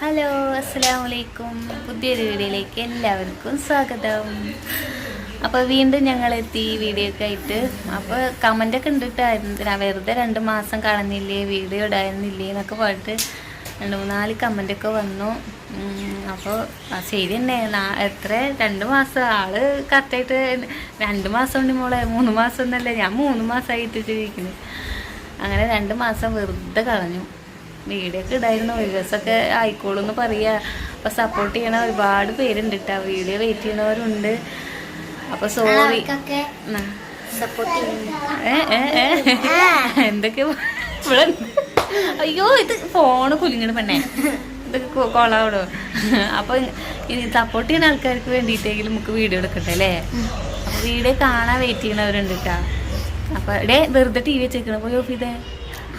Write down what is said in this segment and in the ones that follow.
Hello അസ്സലാമു വലൈക്കും പുതിയൊരു വീഡിയോയിലേക്ക് എല്ലാവർക്കും സ്വാഗതം. അപ്പോൾ വീണ്ടും ഞങ്ങൾ എത്തി വീഡിയോ ഒക്കെ ആയിട്ട് അപ്പോൾ കമന്റൊക്കെ ഉണ്ടിട്ടായിരുന്നു വെറുതെ രണ്ട് മാസം കാണുന്നില്ലേ വീഡിയോ ഇടായിരുന്നില്ലേ എന്നൊക്കെ പറഞ്ഞിട്ട് രണ്ട് മൂന്നാൽ കമന്റൊക്കെ വന്നു. അപ്പോൾ ശരി തന്നെ. എത്ര? രണ്ട് മാസം. ആൾ കറക്റ്റായിട്ട് രണ്ട് മാസം ഉണ്ട് മോളെ. മൂന്ന് മാസം എന്നല്ലേ ഞാൻ മൂന്ന് മാസമായിട്ട് ഇട്ടിട്ടിരിക്കുന്നത് അങ്ങനെ രണ്ട് മാസം വെറുതെ കളഞ്ഞു. വീഡിയോ ഒക്കെ ഇടായിരുന്നു ഒരു ദിവസമൊക്കെ ആയിക്കോളൂ എന്ന് പറയുക അപ്പോൾ സപ്പോർട്ട് ചെയ്യണ ഒരുപാട് പേരുണ്ട് കേട്ടോ വീഡിയോ വെയിറ്റ് ചെയ്യണവരുണ്ട്. അപ്പോൾ സോറി എന്തൊക്കെ ഇവിടെ അയ്യോ ഇത് ഫോണ് കുലുങ്ങണ പെണ്ണേ. ഇതൊക്കെ കൊളാവിടോ അപ്പൊ ഇനി സപ്പോർട്ട് ചെയ്യുന്ന ആൾക്കാർക്ക് വേണ്ടിയിട്ടെങ്കിലും നമുക്ക് വീഡിയോ എടുക്കട്ടെ അല്ലേ? വീഡിയോ കാണാൻ വെയിറ്റ് ചെയ്യണവരുണ്ട് കേട്ടാ അപ്പൊ ഡേ വെറുതെ ടി വി വെച്ചേക്കണ? പോയി ചെയ്തേ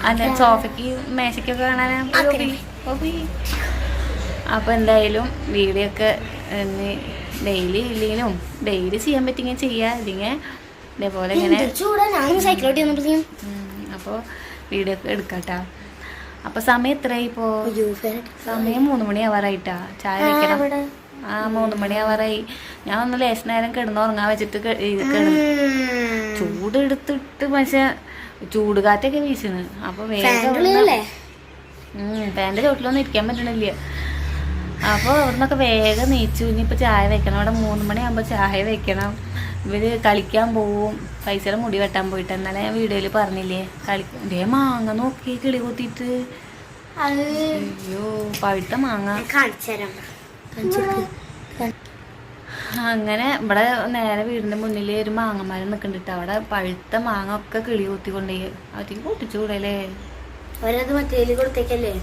അല്ല സോഫയ്ക്ക് മേശയ്ക്കൊക്കെ കാണാനാ പോയി ഓഫ് ചെയ്യ്. ഓഫ് അപ്പൊ എന്തായാലും വീഡിയോ ഒക്കെ ഡെയിലി ഇല്ലെങ്കിലും ഡെയിലി ചെയ്യാൻ പറ്റിയെങ്കിൽ ചെയ്യാ. ഇല്ലെങ്കിൽ ഇതേപോലെ ഇങ്ങനെ അപ്പോൾ വീഡിയോ ഒക്കെ എടുക്കട്ടാ. അപ്പോൾ സമയം എത്രയായി ഇപ്പോൾ സമയം മൂന്ന് മണി ആവാറായിട്ടാ. ചായ ആ, വെക്കണം. ആ മൂന്ന് മണി ആവാറായി. ഞാൻ ഒന്ന് ലേശ നേരം കിടന്നുറങ്ങാൻ വെച്ചിട്ട് ചൂട് എടുത്തിട്ട് പക്ഷെ ചൂട് കാറ്റൊക്കെ വീശുന്നു. അപ്പൊ വേഗം ഫാന്റെ ചോട്ടിലൊന്നും ഇരിക്കാൻ പറ്റണില്ല. അപ്പോൾ അവിടുന്നൊക്കെ വേഗം നീച്ചു. ഇനിയിപ്പോൾ ചായ വെക്കണം. അവിടെ മൂന്ന് മണിയാകുമ്പോൾ ചായ വെക്കണം. ഇവർ കളിക്കാൻ പോവും. പൈസയുടെ മുടി വെട്ടാൻ പോയിട്ട്. എന്നാലേ ഞാൻ വീഡിയോയിൽ പറഞ്ഞില്ലേ? കളി ദേ മാങ്ങ നോക്കി കിളി കുത്തിയിട്ട്. അയ്യോ പഴുത്ത മാങ്ങ. കാണിച്ചു തരാം അങ്ങനെ ഇവിടെ നേരെ വീടിന്റെ മുന്നിൽ ഒരു മാങ്ങമരം നിൽക്കുന്നുണ്ട് അവിടെ പഴുത്ത മാങ്ങ ഒക്കെ കിളി കുത്തി കൊണ്ടുപോയി അവർക്ക് പൊട്ടിച്ചുകൂടല്ലേ അവരത് മറ്റേ കൊടുത്തേക്കല്ലേ?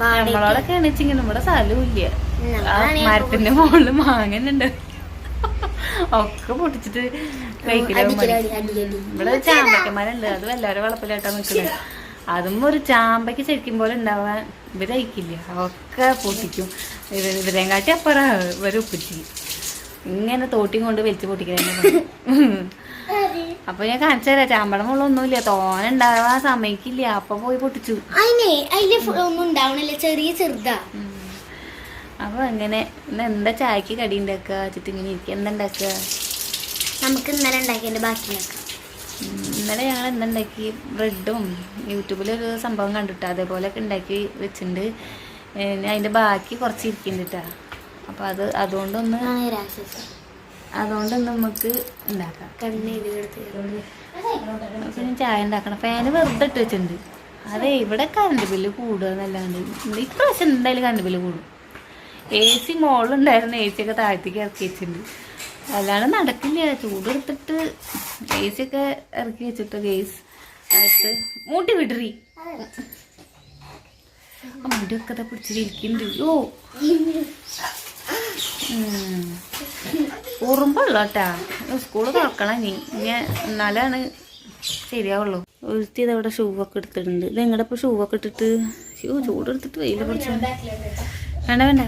നമ്മളോടൊക്കെ നമ്മുടെ ഇല്ല. ആ നമ്മളാണെ മരത്തിന്റെ മുകളിൽ മാങ്ങന്നുണ്ട് ഒക്കെ പൊട്ടിച്ചിട്ട് കഴിക്കലോ അടിക്കൽ അടി അടി അടി ഇവിടെ ചാമ്പക്കന്മാരുണ്ട് അത് എല്ലാവരും വളപ്പിലായിട്ടാ നിൽക്കുന്നത് അതും ഒരു ചാമ്പയ്ക്ക് ശരിക്കും പോലെ ഉണ്ടാവാൻ ഇവരയക്കില്ല? ഒക്കെ പൊട്ടിക്കും. ഇവ- ഇവരെയും കാട്ടി അപ്പുറം ഇവർ ഉപ്പിച്ചി ഇങ്ങനെ തോട്ടിയും കൊണ്ട് വലിച്ചു പൊട്ടിക്കുന്നു അപ്പൊ ഞാൻ കാണിച്ചു തരാം ചാമ്പളം മുള്ളൊന്നുമില്ല തോന ഉണ്ടാവാൻ സമയക്കില്ല. അപ്പൊ പോയി പൊട്ടിച്ചു. ചെറിയ ചെറുതാ. അപ്പൊ അങ്ങനെ ഇന്ന് എന്താ ചായക്ക് കടി ഉണ്ടാക്കുക? വെച്ചിട്ട് ഇങ്ങനെ ഇരിക്കുക. എന്താ ഉണ്ടാക്കുക? നമുക്ക് ഇന്നലെ ഉണ്ടാക്കിയതിന്റെ ബാക്കി ഉണ്ടാക്കാം. ഇന്നലെ ഞങ്ങൾ എന്തുണ്ടാക്കി ബ്രെഡും യൂട്യൂബിലൊരു സംഭവം കണ്ടിട്ട് അതേപോലെയൊക്കെ ഉണ്ടാക്കി വെച്ചിട്ടുണ്ട്. അതിന്റെ ബാക്കി കുറച്ച് ഇരിക്കുന്നുണ്ട് അപ്പോൾ അത് അതുകൊണ്ടൊന്ന് അതുകൊണ്ടൊന്ന് നമുക്ക് ഉണ്ടാക്കാം. ഞാൻ ചായ ഉണ്ടാക്കണം. ഫാന് വെറുതെ ഇട്ട് വെച്ചിട്ടുണ്ട്. അതെ ഇവിടെ കറണ്ട് ബില്ല് കൂടുക എന്നല്ലാണ്ട്. ഇപ്രാവശ്യം എന്തായാലും കറണ്ട് ബില്ല് കൂടും. എ സി മോളുണ്ടായിരുന്നു എ സി ഒക്കെ താഴത്തേക്ക് ഇറക്കി വെച്ചിട്ടുണ്ട്. അല്ലാണ്ട് നടക്കില്ല. ചൂടെടുത്തിട്ട് ഗേസ് ഒക്കെ ഇറക്കി വെച്ചിട്ട് ഗേസ്. ആയിട്ട് മൂട്ടി വിടറി. മുടിയൊക്കെ ദാ പിടിച്ചിരിക്കുന്നുണ്ട്. യോ ഉറുമ്പുള്ള കേട്ടാ സ്കൂൾ തുറക്കണം നീ ഇനി എന്നാലാണ് ശരിയാവുള്ളൂ. ഒരുത്തി ഇതവിടെ ഷൂ ഒക്കെ എടുത്തിട്ടുണ്ട്. ഇത് എങ്ങടെ ഇപ്പൊ ഷൂ ഒക്കെ ഇട്ടിട്ട്? ഷൂ ചൂടെടുത്തിട്ട് വെയിലെ പിടിച്ചു വേണ്ട വേണ്ട.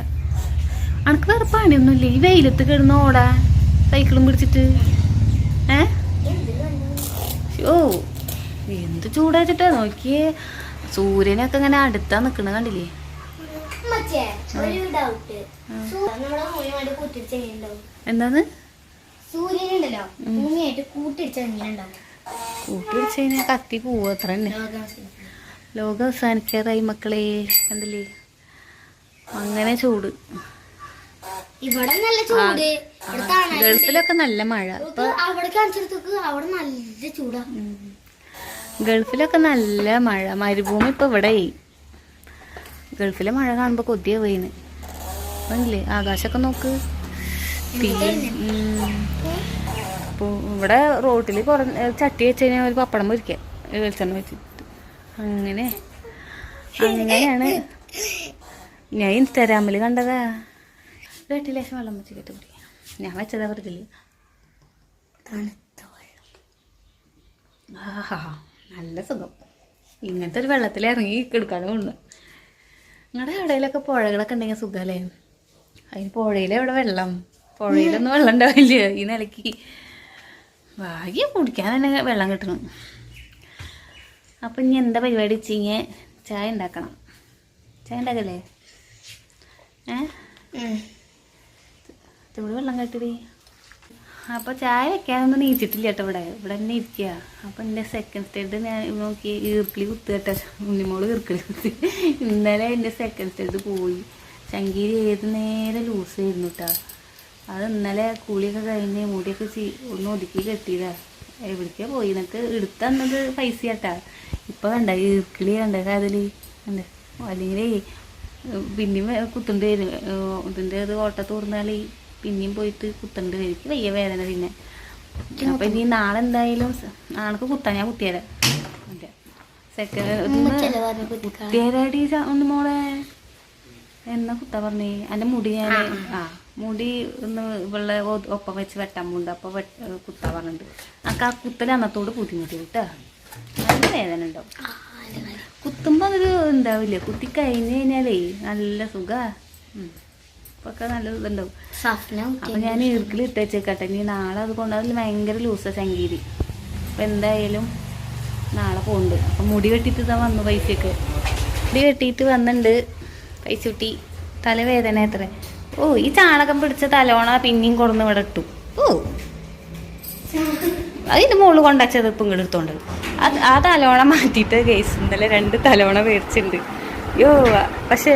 അനക്ക് വേറെ പണിയൊന്നുമില്ല. ഈ വെയിലത്ത് കിടന്ന് ഓടാ സൈക്കിളും പിടിച്ചിട്ട്? ഏ? ഓ എന്ത് ചൂടാച്ചിട്ടാ നോക്കിയേ? സൂര്യനൊക്കെ ഇങ്ങനെ അടുത്താ നിക്കണ കണ്ടില്ലേ? എന്താന്ന്? സൂര്യനുണ്ടല്ലോ ഭൂമിയായിട്ട് കൂട്ടിടിച്ച കത്തി പോവുക അത്ര തന്നെ. ലോകം അവസാനിക്കാറായി മക്കളെ കണ്ടില്ലേ? അങ്ങനെ ചൂട്. ഇവിടെ നല്ല ചൂട്. ഗൾഫിലൊക്കെ നല്ല മഴ. അവിടെ നല്ല ചൂടാ. ഗൾഫിലൊക്കെ നല്ല മഴ. മരുഭൂമി ഇപ്പൊ ഇവിടെ ഗൾഫിലെ മഴ കാണുമ്പോ കൊതിയ പോയിന് അല്ലേ? ആകാശമൊക്കെ നോക്ക്. ഇവിടെ റോട്ടിൽ കുറഞ്ഞ ചട്ടി വെച്ച് കഴിഞ്ഞാൽ ഒരു പപ്പടം പൊരിക്കാം. വെളിച്ചെണ്ണ വെച്ചിട്ട്. അങ്ങനെ. അങ്ങനെയാണ്. ഞാൻ ഇൻസ്റ്റാഗ്രാമിൽ കണ്ടതാ. വീട്ടിൽ ലേശം വെള്ളം വെച്ചിട്ട് കെട്ടി കുടിക്കാം ഞാൻ വെച്ചതാ വെറുതെ തണുത്ത വെള്ളം ആഹാ നല്ല സുഖം. ഇങ്ങനത്തെ ഒരു വെള്ളത്തിൽ ഇറങ്ങി കിടക്കാനും ഉണ്ട് നിങ്ങളുടെ എവിടെയെങ്കിലൊക്കെ പുഴകളൊക്കെ ഉണ്ടെങ്കിൽ സുഖമല്ലേ അതിന് പുഴയിലെ എവിടെ വെള്ളം? പുഴയിലൊന്നും വെള്ളം ഉണ്ടാവില്ല. ഈ നിലയ്ക്ക് ഭാഗ്യം കുടിക്കാൻ തന്നെ വെള്ളം കിട്ടണം. അപ്പം ഇനി എന്താ പരിപാടി വെച്ചിങ്ങനെ ചായ ഉണ്ടാക്കണം. ചായ ഉണ്ടാക്കല്ലേ? ഏ? ഇവിടെ വെള്ളം കെട്ടിടി അപ്പോൾ ചായ വെക്കാനൊന്നും നീച്ചിട്ടില്ല കേട്ടോ ഇവിടെ. ഇവിടെ തന്നെ ഇരിക്കുക അപ്പോൾ എന്റെ സെക്കൻഡ് സ്റ്റേഡ് ഞാൻ നോക്കി ഈർക്കിളി കുത്തു കേട്ടോ. ഉണ്ണിമോൾ ഈർക്കിളി കുത്തി. ഇന്നലെ എന്റെ സെക്കൻഡ് സ്റ്റേഡ് പോയി. ചങ്കീരി ഏത് നേരെ ലൂസ് ആയിരുന്നു കേട്ടോ. അത് ഇന്നലെ കൂലിയൊക്കെ കഴിഞ്ഞ് മുടിയൊക്കെ ചീ ഒന്ന് ഒതുക്കി കെട്ടിയതാ. എവിടേക്കാ പോയി? എന്നൊക്കെ എടുത്തന്നത് പൈസ കേട്ടാ ഇപ്പൊ കണ്ട ഈർക്കിളി കണ്ട അതിൽ കണ്ട. അല്ലെങ്കിൽ പിന്നെയും വേ- കുത്തേണ്ടി ഇതിന്റെ ഇത് ഓട്ട പിന്നെയും പോയിട്ട് കുത്തേണ്ടി വരും എനിക്ക് വയ്യ വേദന പിന്നെ. അപ്പം ഇനി നാളെ എന്തായാലും നാളേക്ക് കുത്താൻ ഞാൻ കുത്തിയരാം. സെക്കൻഡ് കുത്തിയരാടി ഒന്ന് മോളെ. എന്നാ കുത്താ പറഞ്ഞേ? എന്റെ മുടി ഞാൻ ആ മുടി ഒന്ന് വെള്ള ഒപ്പം വെച്ച് വെട്ടാൻ പോകുന്നുണ്ട് അപ്പോൾ വെട്ട കുത്താ പറഞ്ഞിട്ടുണ്ട് അക്ക ആ കുത്തൽ അന്നത്തോട് ബുദ്ധിമുട്ടി കേട്ടോ. നല്ല വേദന ഉണ്ടാവും. കുത്തുമ്പോൾ അതൊരു ഉണ്ടാവില്ല കുത്തി കഴിഞ്ഞ് കഴിഞ്ഞാലേ നല്ല സുഖാ. ഉം. ഇപ്പൊക്കെ നല്ല ഇതുണ്ടാവും. അപ്പൊ ഞാൻ ഈർക്കിൽ ഇട്ടേച്ചേക്കട്ടെ ഇനി നാളെ അത് കൊണ്ട് ഭയങ്കര ലൂസ ചങ്കീരി. അപ്പൊ എന്തായാലും നാളെ പോണ്ട്. അപ്പൊ മുടി കെട്ടിട്ട് ഇതാ വന്നു പൈസയൊക്കെ മുടി കെട്ടിയിട്ട് വന്നിട്ടുണ്ട് പൈസ കുട്ടി. തലവേദന എത്ര? ഓ ഈ ചാണകം പിടിച്ച തലോണ പിന്നെയും കൊടുന്ന് ഇവിടെ ഇട്ടു. ഓ. അതിന്റെ മുകളിൽ കൊണ്ടച്ചത് ഇപ്പം ഇങ്ങോട്ട് എടുത്തോണ്ട് ആ തലോണ മാറ്റിയിട്ട് കേസ് ഇന്നലെ രണ്ട് തലോണ മേടിച്ചിട്ടുണ്ട് യോ പക്ഷെ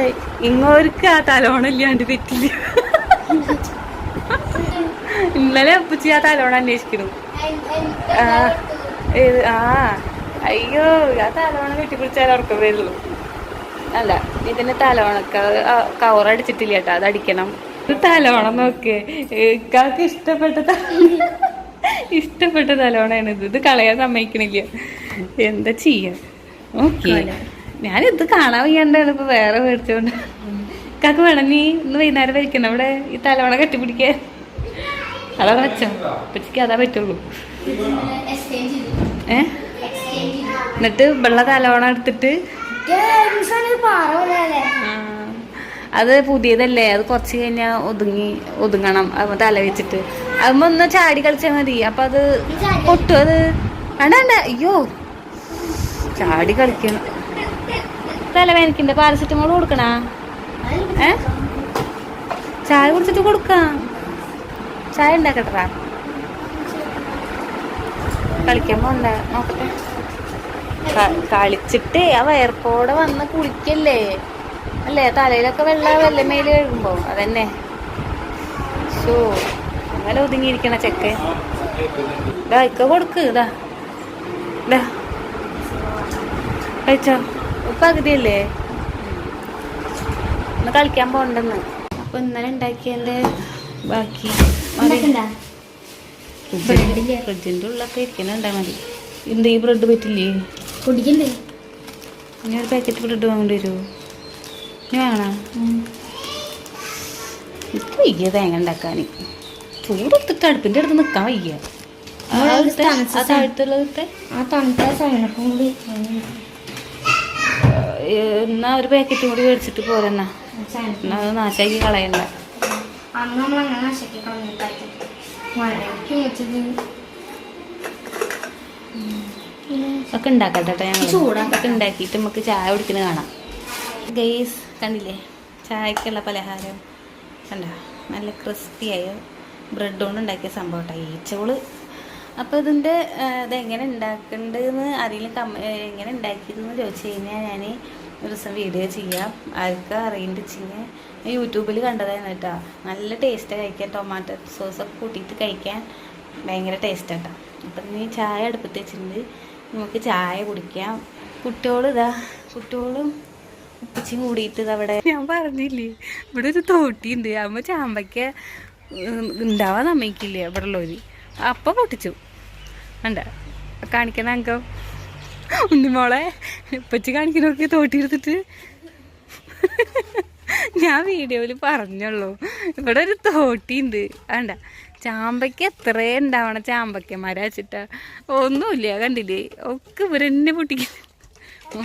ഇങ്ങോർക്ക് ആ തലോണ ഇല്ലാണ്ട് പറ്റില്ല ഇന്നലെ അപ്പച്ചി ആ തലോണ അന്വേഷിക്കുന്നു. ആ അയ്യോ ആ തലോണ കെട്ടിപ്പിടിച്ചാൽ ഉറക്കം വരുള്ളൂ അല്ല ഇതിന് കവർ കവറടിച്ചിട്ടില്ല കേട്ടോ അത് അടിക്കണം തലോണം നോക്ക്. ഇക്കാക്ക് ഇഷ്ടപ്പെട്ട ഇഷ്ടപ്പെട്ട തലോണയാണ് ഇത് ഇത് കളയാൻ സമ്മതിക്കണില്ല. എന്താ ചെയ്യാ? ഓക്കെ. ഞാനിത് കാണാൻ വയ്യാണ്ടാണ് ഇപ്പൊ വേറെ മേടിച്ചോണ്ട്. കാക്ക് വേണം നീ ഇന്ന് വൈകുന്നേരം വരയ്ക്കണം. അവിടെ ഈ തലവണ കെട്ടിപ്പിടിക്കാൻ. അതാ വെച്ചോ ഉപ്പച്ചിക്ക് അതാ പറ്റുള്ളൂ. ഏ? എന്നിട്ട് വെള്ള തലവണ എടുത്തിട്ട്. അത് പുതിയതല്ലേ? അത് കുറച്ച് കഴിഞ്ഞാൽ ഒതുങ്ങി ഒതുങ്ങണം. തല വെച്ചിട്ട്. അതുമ്പോ ഒന്ന് ചാടി കളിച്ചാൽ മതി. അപ്പൊ അത് പൊട്ടും. അത് വേണ്ട വേണ്ട അയ്യോ. ചാടി കളിക്കണം. തലവേനക്കിന്റെ പാരസെറ്റമോൾ കൊടുക്കണ? ഏ? ചായ കുടിച്ചിട്ട് കൊടുക്കാം. ചായ ഉണ്ടാക്കട്ടാ കളിക്കാൻ പോണ്ട നോക്കട്ടെ. കളിച്ചിട്ട് ആ വയർപ്പോടെ വന്ന് കുളിക്കല്ലേ? അല്ലേ? തലയിലൊക്കെ വെള്ള വെള്ളമേൽ കഴുകുമ്പോ അതന്നെ. ഷോ അങ്ങനെ ഒതുങ്ങിയിരിക്കണ ചെക്ക് ഇതാ ഇക്ക കൊടുക്ക് ഇതാ ഇതാ കഴിച്ചോ? പകുതിയല്ലേ ഒന്ന് കളിക്കാൻ പോണ്ടെന്ന് അപ്പൊ ഇന്നലെ ഉണ്ടാക്കിയതിന്റെ ബാക്കി ഫ്രിഡ്ജിന്റെ ഉള്ളൊക്കെ ഇരിക്കുന്നുണ്ടാ മതി. എന്ത് ഈ ബ്രെഡ് പറ്റില്ലേ? കുടിക്കണ്ടേ? ഇനി ഒരു പാക്കറ്റ് ബ്രെഡ് വാങ്ങേണ്ടി വരുമോ ഇനി വേണോ? എനിക്ക് വയ്യ തേങ്ങ ഉണ്ടാക്കാൻ ചൂടെടുത്തിട്ട് അടുപ്പിന്റെ അടുത്ത് നിക്കാൻ വയ്യ ആ നമ്മളത് ആ തണുത്ത താഴത്തുള്ളത് ആ തണുത്ത സൈനപ്പം കൂടി എന്നാ ഒരു പാക്കറ്റ് കൂടി മേടിച്ചിട്ട് പോരെന്നാ. എന്നാ അത് നാശാക്കി കളയണ്ട. ഒക്കെ ഉണ്ടാക്കട്ടെ കേട്ടോ ഞങ്ങൾ ചൂടാക്കാം. ഒക്കെ ഉണ്ടാക്കിയിട്ട് നമുക്ക് ചായ കുടിക്കുന്നത് കാണാം. ഗെയ്സ് കണ്ടില്ലേ? ചായക്കുള്ള പലഹാരം. കണ്ട? നല്ല ക്രിസ്പിയായ ബ്രെഡ് കൊണ്ട് ഉണ്ടാക്കിയ സംഭവം കേട്ടോ ഈച്ചകൾ അപ്പോൾ ഇതിന്റെ ഇതെങ്ങനെ ഉണ്ടാക്കേണ്ടതെന്ന് ആരെങ്കിലും കമ എങ്ങനെ ഉണ്ടാക്കിയതെന്ന് ചോദിച്ചു കഴിഞ്ഞാൽ ഞാൻ ഒരു ദിവസം വീഡിയോ ചെയ്യാം. ആർക്കും അറിയേണ്ട വെച്ചിങ്ങനെ യൂട്യൂബിൽ കണ്ടതായിരുന്നു കേട്ടോ. നല്ല ടേസ്റ്റ് കഴിക്കാൻ ടൊമാറ്റോ സോസൊക്കെ കൂട്ടിയിട്ട് കഴിക്കാൻ ഭയങ്കര ടേസ്റ്റ് കേട്ടോ അപ്പം നീ ചായ അടുപ്പത്ത് വെച്ചിട്ടുണ്ട്. നമുക്ക് ചായ കുടിക്കാം. കുട്ടികളും ഇതാ കുട്ടിയോളും ഉപ്പച്ചും കൂടിയിട്ട് അവിടെ. ഞാൻ പറഞ്ഞില്ലേ ഇവിടെ ഒരു തോട്ടിയുണ്ട്. അമ്മ ചാമ്പയ്ക്ക ഉണ്ടാവാൻ സമ്മതിക്കില്ല? ഇവിടെ ഉള്ളവര് അപ്പം പൊട്ടിച്ചു. കണ്ട. കാണിക്കുന്ന അങ്കം. ഉണ്ണിമോളെ മോളെ. കാണിക്കണൊക്കെ തോട്ടി എടുത്തിട്ട് ഞാൻ വീഡിയോയിൽ പറഞ്ഞുള്ളൂ. ഇവിടെ ഒരു തോട്ടിയുണ്ട്. വേണ്ട ചാമ്പയ്ക്ക് എത്രേ ഉണ്ടാവണം ചാമ്പയ്ക്കന്മാരെ വെച്ചിട്ടാ. ഒന്നുമില്ല കണ്ടില്ലേ? ഒക്കെ ഇവരെന്നെ പൊട്ടിക്കുന്നു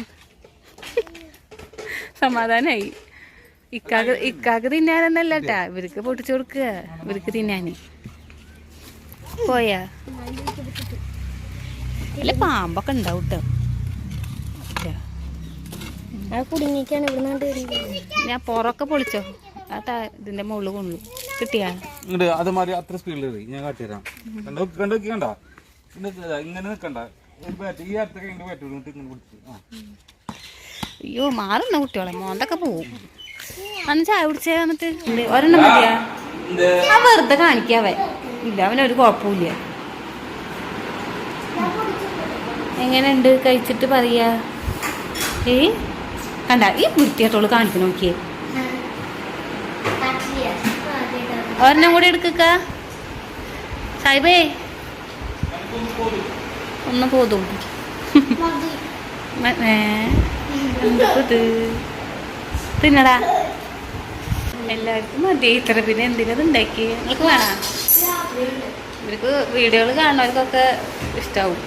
സമാധാനായി. ഇക്കാക്ക് ഇക്കാക്ക് തിന്നാനൊന്നല്ല ഇവർക്ക് പൊട്ടിച്ചു കൊടുക്കുക. ഇവർക്ക് തിന്നാന്. പോയാ? അല്ല പാമ്പൊക്കെ ഉണ്ടാവും കേട്ടോ ആ കുടുങ്ങിക്കാണ് ഇവിടുന്ന് ഞാൻ പുറമൊക്കെ പൊളിച്ചോ. ആ ഇതിന്റെ മുകളിൽ കൊണ്ടു കിട്ടിയാ? ഇങ്ങോട്ട് അതുമാതിരി അത്ര സ്പീഡിൽ ഞാൻ കാട്ടിത്തരാം കണ്ടോ? കണ്ടോ? കണ്ട? ഇങ്ങനെ നിൽക്കണ്ട. ഒരു ബാറ്റ് ഈ അടുത്ത കഴിഞ്ഞ ബാറ്റ് ഇങ്ങോട്ട് ഇങ്ങനെ പിടിച്ച്. അയ്യോ മാറുന്ന കുട്ടികളെ. മോന്തൊക്കെ പോവും. അന്ന് ചായ കുടിച്ചേ വന്നിട്ട്? ഒരെണ്ണം മതിയാ? ആ വെറുതെ കാണിക്കാവേ. ഇല്ല അവനൊരു കുഴപ്പമില്ല എങ്ങനെയുണ്ട്? കഴിച്ചിട്ട് പറയാ. ഏ? കണ്ട ഈ പുരുത്തിയാട്ടോൾ കാണിക്കണ നോക്കിയേ. ഒരെണ്ണം കൂടി എടുക്കുക സാഹിബേ. ഒന്ന് പോതും. തിന്നടാ. എല്ലാവർക്കും മതി. ഇത്ര പിന്നെ എന്തിനത് ഉണ്ടാക്കി നിങ്ങൾക്ക് വേണം? ഇവർക്ക് വീഡിയോകൾ കാണുന്നവർക്കൊക്കെ ഇഷ്ടാവും.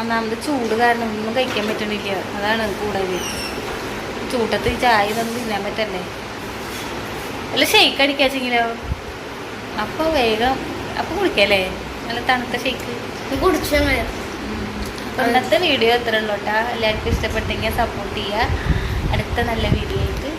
ഒന്നാമത് ചൂട് കാരണം ഒന്നും കഴിക്കാൻ പറ്റണില്ല. അതാണ് കൂടുതൽ ചൂട്ടത്ത് ചായ ഇതൊന്നും തിന്നാൻ പറ്റല്ലേ അല്ല ഷെയ്ക്ക് അടിക്കാച്ചെങ്കിലോ അപ്പോൾ വേഗം അപ്പോൾ കുടിക്കല്ലേ? നല്ല തണുത്ത ഷെയ്ക്ക് കുടിച്ചു ഇന്നത്തെ വീഡിയോ എത്ര ഉള്ളൂ കേട്ടോ എല്ലാവർക്കും ഇഷ്ടപ്പെട്ടെങ്കിൽ സപ്പോർട്ട് ചെയ്യുക അടുത്ത നല്ല വീഡിയോയിലേക്ക്